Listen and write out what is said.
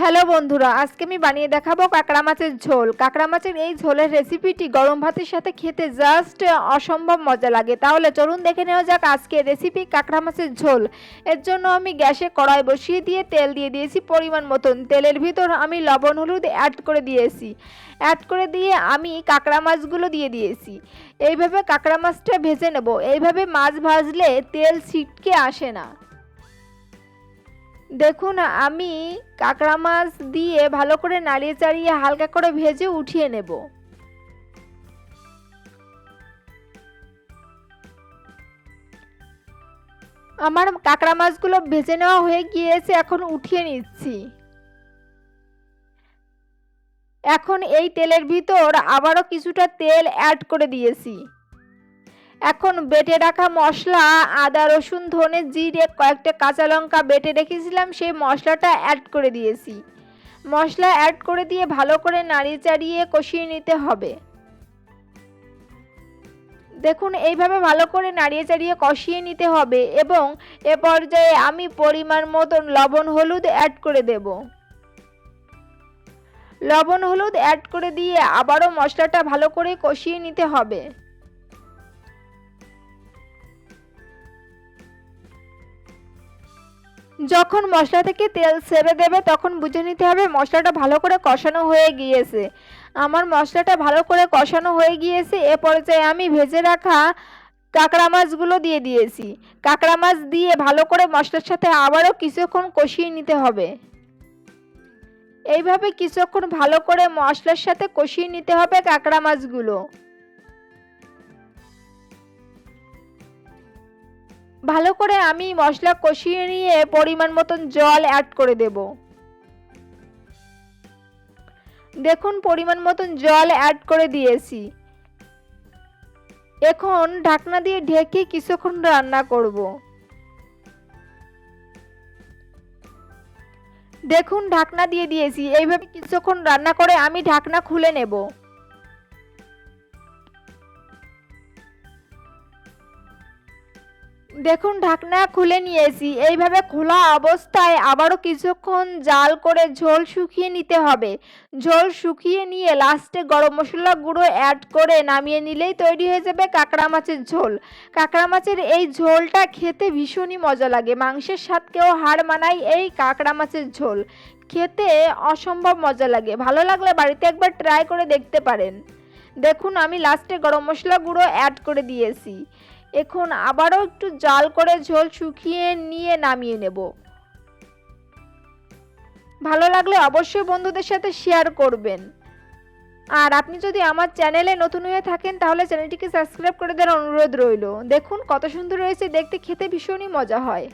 Hello বন্ধুরা, আজকে আমি বানিয়ে দেখাবো কাঁকড়া মাছের ঝোল। কাঁকড়া মাছের এই ঝোলের রেসিপিটি গরম ভাতের সাথে খেতে জাস্ট অসম্ভব মজা লাগে। তাহলে চলুন দেখে নেওয়া যাক আজকে রেসিপি কাঁকড়া মাছের ঝোল। এর জন্য আমি গ্যাসে কড়াই বসিয়ে দিয়ে তেল দিয়ে দিয়েছি পরিমাণ মতন। তেলের ভিতর আমি লবণ, হলুদ অ্যাড করে দিয়েছি। অ্যাড করে দিয়ে আমি কাঁকড়া মাছগুলো দিয়ে দিয়েছি। এইভাবে কাঁকড়া মাছটা ভেজে নেব। এইভাবে মাছ ভাজলে তেল ছিটকে আসে না। দেখুন, আমি কাঁকড়া মাছ দিয়ে ভালো করে নাড়িয়ে চাড়িয়ে হালকা করে ভেজে উঠিয়ে নেব। আমার কাঁকড়া মাছগুলো ভেজে নেওয়া হয়ে গিয়েছে, এখন উঠিয়ে নিচ্ছি। এখন এই তেলের ভিতর আবারও কিছুটা তেল অ্যাড করে দিয়েছি। এখন বেটে রাখা মশলা, আদা, রসুন, ধনে জিরে, কয়েকটা কাঁচা লঙ্কা বেটে রেখেছিলাম, সেই মশলাটা অ্যাড করে দিয়েছি। মশলা অ্যাড করে দিয়ে ভালো করে নাড়িয়ে চাড়িয়ে কষিয়ে নিতে হবে। দেখুন, এইভাবে ভালো করে নাড়িয়ে চাড়িয়ে কষিয়ে নিতে হবে এবং এ পর্যায়ে আমি পরিমাণ মতন লবণ, হলুদ অ্যাড করে দেব। লবণ, হলুদ অ্যাড করে দিয়ে আবারও মশলাটা ভালো করে কষিয়ে নিতে হবে। যখন মশলা থেকে তেল ছেড়ে দেবে, তখন বুঝে নিতে হবে মশলাটা ভালো করে কষানো হয়ে গিয়েছে। আমার মশলাটা ভালো করে কষানো হয়ে গিয়েছে, এ পর্যায়ে আমি ভেজে রাখা কাঁকড়া মাছগুলো দিয়ে দিয়েছি। কাঁকড়া মাছ দিয়ে ভালো করে মশলার সাথে আবারও কিছুক্ষণ কষিয়ে নিতে হবে। এইভাবে কিছুক্ষণ ভালো করে মশলার সাথে কষিয়ে নিতে হবে কাঁকড়া মাছগুলো। ভালো করে আমি মশলা কষিয়ে নিয়ে পরিমাণ মতন জল অ্যাড করে দেব। দেখুন পরিমাণ মতন জল অ্যাড করে দিয়েছি। এখন ঢাকনা দিয়ে ঢেকে কিছুক্ষণ রান্না করব। দেখুন ঢাকনা দিয়ে দিয়েছি, এইভাবে কিছুক্ষণ রান্না করে আমি ঢাকনা খুলে নেব। দেখুন, ঢাকনা খুলে নিয়েছি। এইভাবে খোলা অবস্থায় আবারও কিছুক্ষণ জাল করে ঝোল শুকিয়ে নিতে হবে। ঝোল শুকিয়ে নিয়ে লাস্টে গরম মশলা গুঁড়ো অ্যাড করে নামিয়ে নিলেই তৈরি হয়ে যাবে কাঁকড়া মাছের ঝোল। কাঁকড়া মাছের এই ঝোলটা খেতে ভীষণই মজা লাগে। মাংসের স্বাদকেও হাড় মানায় এই কাঁকড়া মাছের ঝোল। খেতে অসম্ভব মজা লাগে। ভালো লাগলে বাড়িতে একবার ট্রাই করে দেখতে পারেন। দেখুন, আমি লাস্টে গরম মশলা গুঁড়ো অ্যাড করে দিয়েছি। এখন আবারও একটু জাল করে ঝোল শুকিয়ে নিয়ে নামিয়ে নেব। ভালো লাগলে অবশ্যই বন্ধুদের সাথে শেয়ার করবেন। আর আপনি যদি আমার চ্যানেলে নতুন হয়ে থাকেন, তাহলে চ্যানেলটিকে সাবস্ক্রাইব করে দেওয়ার অনুরোধ রইল। দেখুন কত সুন্দর রয়েছে দেখতে খেতে ভীষণই মজা হয়।